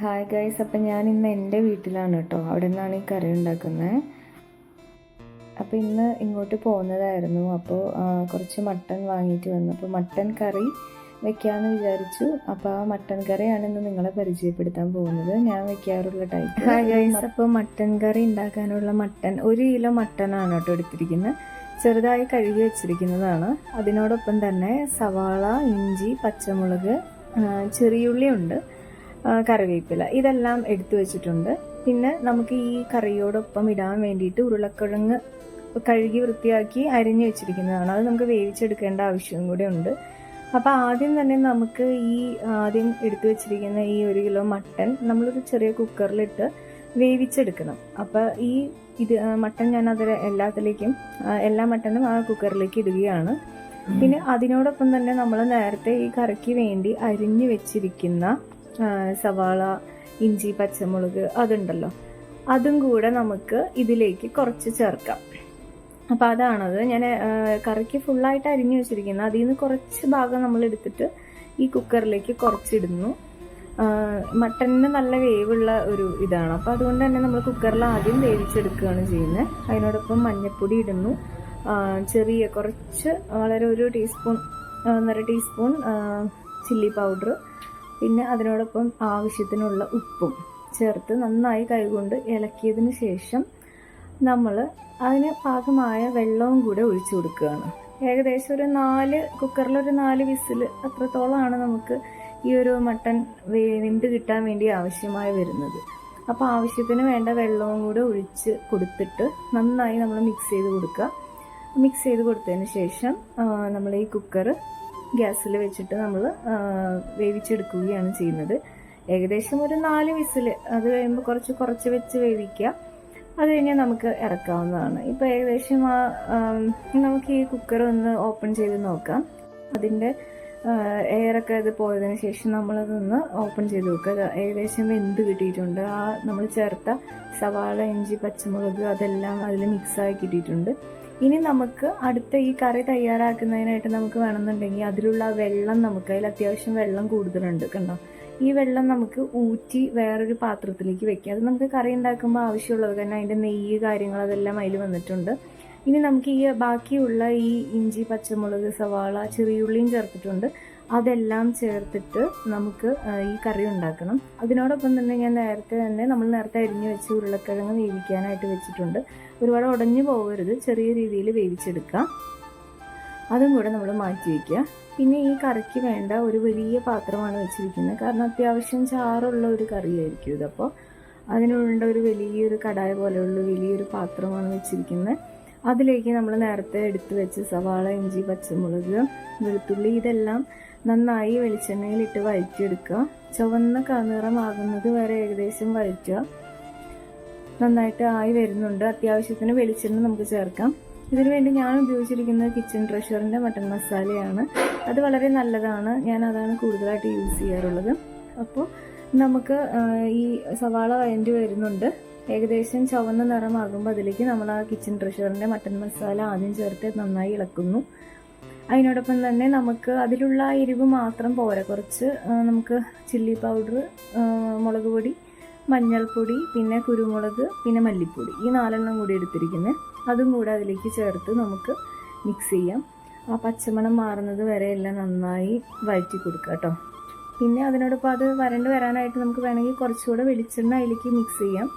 Hi guys അപ്പം ഞാൻ ഇന്ന് എന്റെ വീട്ടിലാണ് കേട്ടോ അവിടെ നിന്നാണ് ഈ കറി ഉണ്ടാക്കുന്നത് അപ്പോൾ ഇന്ന് ഇങ്ങോട്ട് പോകുന്നതായിരുന്നു അപ്പോൾ കുറച്ച് മട്ടൺ വാങ്ങിയിട്ട് വന്നു. അപ്പോൾ മട്ടൺ കറി വെക്കാമെന്ന് വിചാരിച്ചു. അപ്പോൾ ആ മട്ടൺ കറിയാണ് ഇന്ന് നിങ്ങളെ പരിചയപ്പെടുത്താൻ പോകുന്നത്. ഞാൻ വെക്കാറുള്ള ടൈപ്പ് ഹായ് ഗൈസ് അപ്പോൾ മട്ടൺ കറി ഉണ്ടാക്കാനുള്ള മട്ടൺ ഒരു കിലോ മട്ടനാണ് കേട്ടോ എടുത്തിരിക്കുന്നത് ചെറുതായി കഴുകി വെച്ചിരിക്കുന്നതാണ്. അതിനോടൊപ്പം തന്നെ സവാള ഇഞ്ചി പച്ചമുളക് ചെറിയുള്ളി ഉണ്ട് കറിവേപ്പില. ഇതെല്ലാം എടുത്തു വെച്ചിട്ടുണ്ട്. പിന്നെ നമുക്ക് ഈ കറിയോടൊപ്പം ഇടാൻ വേണ്ടിയിട്ട് ഉരുളക്കിഴങ്ങ് കഴുകി വൃത്തിയാക്കി അരിഞ്ഞു വെച്ചിരിക്കുന്നതാണ്. അത് നമുക്ക് വേവിച്ചെടുക്കേണ്ട ആവശ്യവും കൂടെ ഉണ്ട്. അപ്പോൾ ആദ്യം തന്നെ നമുക്ക് ഈ ആദ്യം എടുത്തു വെച്ചിരിക്കുന്ന ഈ ഒരു കിലോ മട്ടൻ നമ്മളൊരു ചെറിയ കുക്കറിലിട്ട് വേവിച്ചെടുക്കണം. അപ്പോൾ ഈ ഇത് മട്ടൺ ഞാൻ അതിൽ എല്ലാത്തിലേക്കും എല്ലാ മട്ടനും ആ കുക്കറിലേക്ക് ഇടുകയാണ്. പിന്നെ അതിനോടൊപ്പം തന്നെ നമ്മൾ നേരത്തെ ഈ കറിക്ക് വേണ്ടി അരിഞ്ഞു വെച്ചിരിക്കുന്ന സവാള ഇഞ്ചി പച്ചമുളക് അതുണ്ടല്ലോ. അതും കൂടെ നമുക്ക് ഇതിലേക്ക് കുറച്ച് ചേർക്കാം. അപ്പോൾ അതാണത്. ഞാൻ കറിക്ക് ഫുള്ളായിട്ട് അരിഞ്ഞു വെച്ചിരിക്കുന്നത്. അതിൽ നിന്ന് കുറച്ച് ഭാഗം നമ്മൾ എടുത്തിട്ട് ഈ കുക്കറിലേക്ക് കുറച്ചിടുന്നു. മട്ടണിന് നല്ല വേവുള്ള ഒരു ഇതാണ്. അപ്പോൾ അതുകൊണ്ട് തന്നെ നമ്മൾ കുക്കറിൽ ആദ്യം വേവിച്ചെടുക്കുകയാണ് ചെയ്യുന്നത്. അതിനോടൊപ്പം മഞ്ഞൾപ്പൊടി ഇടുന്നു. ചെറിയ കുറച്ച് വളരെ ഒരു ടീസ്പൂൺ ഒന്നര ടീസ്പൂൺ ചില്ലി പൗഡർ പിന്നെ അതിനോടൊപ്പം ആവശ്യത്തിനുള്ള ഉപ്പും ചേർത്ത് നന്നായി കൈകൊണ്ട് ഇളക്കിയതിന് ശേഷം നമ്മൾ അതിന് പാകമായ വെള്ളവും കൂടെ ഒഴിച്ചു കൊടുക്കുകയാണ്. ഏകദേശം ഒരു നാല് കുക്കറിലൊരു നാല് വിസിൽ അത്രത്തോളമാണ് നമുക്ക് ഈ ഒരു മട്ടൻ വേ- വെന്ത് കിട്ടാൻ വേണ്ടി ആവശ്യമായി വരുന്നത്. അപ്പോൾ ആവശ്യത്തിന് വേണ്ട വെള്ളവും കൂടെ ഒഴിച്ച് കൊടുത്തിട്ട് നന്നായി നമ്മൾ മിക്സ് ചെയ്ത് കൊടുക്കുക. മിക്സ് ചെയ്ത് കൊടുത്തതിന് ശേഷം നമ്മൾ ഈ കുക്കർ ഗ്യാസിൽ വെച്ചിട്ട് നമ്മൾ വേവിച്ചെടുക്കുകയാണ് ചെയ്യുന്നത്. ഏകദേശം ഒരു നാല് വിസിൽ അത് കഴിയുമ്പോൾ കുറച്ച് കുറച്ച് വെച്ച് വേവിക്കുക. അത് കഴിഞ്ഞാൽ നമുക്ക് ഇറക്കാവുന്നതാണ്. ഇപ്പോൾ ഏകദേശം ആ നമുക്ക് ഈ കുക്കർ ഒന്ന് ഓപ്പൺ ചെയ്ത് നോക്കാം. അതിന്റെ എയറൊക്കെ ഇത് പോയതിന് ശേഷം നമ്മളതൊന്ന് ഓപ്പൺ ചെയ്ത് നോക്കുക. ഏകദേശം വെന്ത് കിട്ടിയിട്ടുണ്ട്. ആ നമ്മൾ ചേർത്ത സവാള ഇഞ്ചി പച്ചമുളക് അതെല്ലാം അതിൽ മിക്സായി കിട്ടിയിട്ടുണ്ട്. ഇനി നമുക്ക് അടുത്ത ഈ കറി തയ്യാറാക്കുന്നതിനായിട്ട് നമുക്ക് വേണമെന്നുണ്ടെങ്കിൽ അതിലുള്ള വെള്ളം നമുക്ക് അതിൽ അത്യാവശ്യം വെള്ളം കൂടുതലുണ്ട് കണ്ടോ? ഈ വെള്ളം നമുക്ക് ഊറ്റി വേറൊരു പാത്രത്തിലേക്ക് വെക്കാം. അത് നമുക്ക് കറി ഉണ്ടാക്കുമ്പോൾ ആവശ്യമുള്ളത് കാരണം അതിന്റെ നെയ്യ് കാര്യങ്ങൾ അതെല്ലാം അതിൽ വന്നിട്ടുണ്ട്. ഇനി നമുക്ക് ഈ ബാക്കിയുള്ള ഈ ഇഞ്ചി പച്ചമുളക് സവാള ചെറിയുള്ളിയും ചേർത്തിട്ടുണ്ട്. അതെല്ലാം ചേർത്തിട്ട് നമുക്ക് ഈ കറി ഉണ്ടാക്കണം. അതിനോടൊപ്പം തന്നെ ഞാൻ നേരത്തെ തന്നെ നമ്മൾ നേരത്തെ അരിഞ്ഞു വെച്ച് ഉരുളക്കിഴങ്ങ് വേവിക്കാനായിട്ട് വെച്ചിട്ടുണ്ട്. ഒരുപാട് ഉടഞ്ഞു പോകരുത്. ചെറിയ രീതിയിൽ വേവിച്ചെടുക്കാം. അതും കൂടെ നമ്മൾ മാറ്റി വയ്ക്കുക. പിന്നെ ഈ കറിക്ക് വേണ്ട ഒരു വലിയ പാത്രമാണ് വെച്ചിരിക്കുന്നത്. കാരണം അത്യാവശ്യം ചാറുള്ള ഒരു കറിയായിരിക്കും ഇതപ്പോൾ അതിനുള്ള ഒരു വലിയൊരു കടായ പോലെയുള്ള വലിയൊരു പാത്രമാണ് വെച്ചിരിക്കുന്നത്. അതിലേക്ക് നമ്മൾ നേരത്തെ എടുത്തു വെച്ച് സവാള ഇഞ്ചി പച്ചമുളക് വെളുത്തുള്ളി ഇതെല്ലാം നന്നായി വെളിച്ചെണ്ണയിലിട്ട് വഴറ്റിയെടുക്കുക. ചുവന്ന കനിറമാകുന്നത് വരെ ഏകദേശം വഴറ്റുക. നന്നായിട്ട് ആയി വരുന്നുണ്ട്. അത്യാവശ്യത്തിന് വെളിച്ചെണ്ണ നമുക്ക് ചേർക്കാം. ഇതിനു വേണ്ടി ഞാൻ ഉപയോഗിച്ചിരിക്കുന്നത് കിച്ചൺ ട്രഷറിന്റെ മട്ടൺ മസാലയാണ്. അത് വളരെ നല്ലതാണ്. ഞാൻ അതാണ് കൂടുതലായിട്ട് യൂസ് ചെയ്യാറുള്ളത്. അപ്പോൾ നമുക്ക് ഈ സവാള വഴണ്ടി വരുന്നുണ്ട്. ഏകദേശം ചുവന്ന നിറമാകുമ്പോൾ അതിലേക്ക് നമ്മൾ ആ കിച്ചൺ ട്രഷറിന്റെ മട്ടൻ മസാല ആദ്യം ചേർത്ത് നന്നായി ഇളക്കുന്നു. അതിനോടൊപ്പം തന്നെ നമുക്ക് അതിലുള്ള എരിവ് മാത്രം പോരാ. കുറച്ച് നമുക്ക് ചില്ലി പൗഡർ മുളക് പൊടി മഞ്ഞൾപ്പൊടി പിന്നെ കുരുമുളക് പിന്നെ മല്ലിപ്പൊടി ഈ നാലെണ്ണം കൂടി എടുത്തിരിക്കുന്നത് അതും കൂടെ അതിലേക്ക് ചേർത്ത് നമുക്ക് മിക്സ് ചെയ്യാം. ആ പച്ചമണം മാറുന്നത് വരെ എല്ലാം നന്നായി വഴറ്റി കൊടുക്കുക കേട്ടോ പിന്നെ അതിനോടൊപ്പം അത് വരണ്ട് വരാനായിട്ട് നമുക്ക് വേണമെങ്കിൽ കുറച്ചുകൂടെ വെളിച്ചെണ്ണ അതിലേക്ക് മിക്സ് ചെയ്യാം.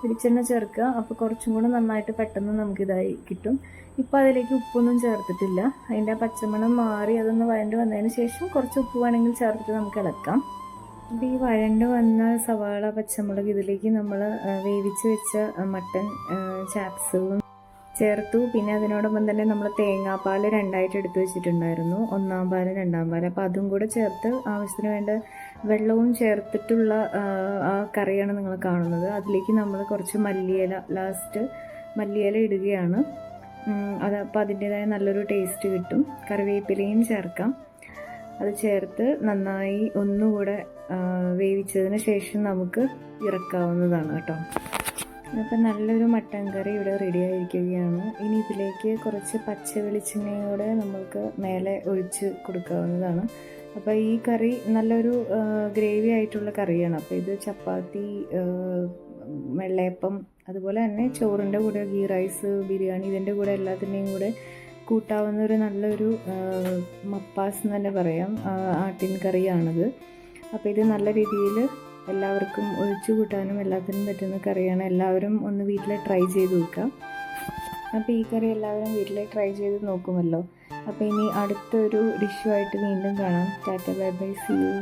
വെളിച്ചെണ്ണ ചേർക്കുക. അപ്പോൾ കുറച്ചും കൂടെ നന്നായിട്ട് പെട്ടെന്ന് നമുക്കിതായി കിട്ടും. ഇപ്പോൾ അതിലേക്ക് ഉപ്പൊന്നും ചേർത്തിട്ടില്ല. അതിന്റെ പച്ചമണം മാറി അതൊന്ന് വരണ്ട് വന്നതിന് ശേഷം കുറച്ച് ഉപ്പ് വേണമെങ്കിൽ ചേർത്തിട്ട് നമുക്ക് ഇളക്കാം. അപ്പോൾ ഈ വഴണ്ട് വന്ന സവാള പച്ചമുളക് ഇതിലേക്ക് നമ്മൾ വേവിച്ച് വെച്ച മട്ടൻ ചാപ്സും ചേർത്തു. പിന്നെ അതിനോടൊപ്പം തന്നെ നമ്മൾ തേങ്ങാപ്പാൽ രണ്ടായിട്ട് എടുത്തു വെച്ചിട്ടുണ്ടായിരുന്നു. ഒന്നാം പാൽ രണ്ടാം പാൽ അപ്പോൾ അതും കൂടെ ചേർത്ത് ആവശ്യത്തിന് വേണ്ട വെള്ളവും ചേർത്തിട്ടുള്ള കറിയാണ് നിങ്ങൾ കാണുന്നത്. അതിലേക്ക് നമ്മൾ കുറച്ച് മല്ലിയില ലാസ്റ്റ് മല്ലിയില ഇടുകയാണ്. അത് അപ്പോൾ അതിന്റെതായ നല്ലൊരു ടേസ്റ്റ് കിട്ടും. കറിവേപ്പിലയും ചേർക്കാം. അത് ചേർത്ത് നന്നായി ഒന്നുകൂടെ വേവിച്ചതിന് ശേഷം നമുക്ക് ഇറക്കാവുന്നതാണ് കേട്ടോ. അപ്പം നല്ലൊരു മട്ടൻ കറി ഇവിടെ റെഡി ആയിരിക്കുകയാണ്. ഇനി ഇതിലേക്ക് കുറച്ച് പച്ച വെളിച്ചെണ്ണയോടെ നമുക്ക് മേലെ ഒഴിച്ച് കൊടുക്കാവുന്നതാണ്. അപ്പോൾ ഈ കറി നല്ലൊരു ഗ്രേവി ആയിട്ടുള്ള കറിയാണ്. അപ്പോൾ ഇത് ചപ്പാത്തി വെള്ളയപ്പം അതുപോലെ തന്നെ ചോറിന്റെ കൂടെ ഗീ റൈസ് ബിരിയാണി ഇതിന്റെ കൂടെ എല്ലാത്തിന്റെയും കൂടെ കൂട്ടാവുന്ന ഒരു നല്ലൊരു മപ്പാസ് എന്ന് തന്നെ പറയാം ആട്ടിൻ കറിയാണിത്. അപ്പോൾ ഇത് നല്ല രീതിയിൽ എല്ലാവർക്കും ഒഴിച്ചു കൂട്ടാനും എല്ലാത്തിനും പറ്റുന്ന കറിയാണ്. എല്ലാവരും ഒന്ന് വീട്ടിൽ ട്രൈ ചെയ്ത് നോക്കുക അപ്പോൾ ഈ കറി എല്ലാവരും വീട്ടിൽ ട്രൈ ചെയ്ത് നോക്കുമല്ലോ. അപ്പോൾ ഇനി അടുത്തൊരു ഡിഷുമായിട്ട് വീണ്ടും കാണാം. ടാറ്റ ബൈ ബൈ സി യു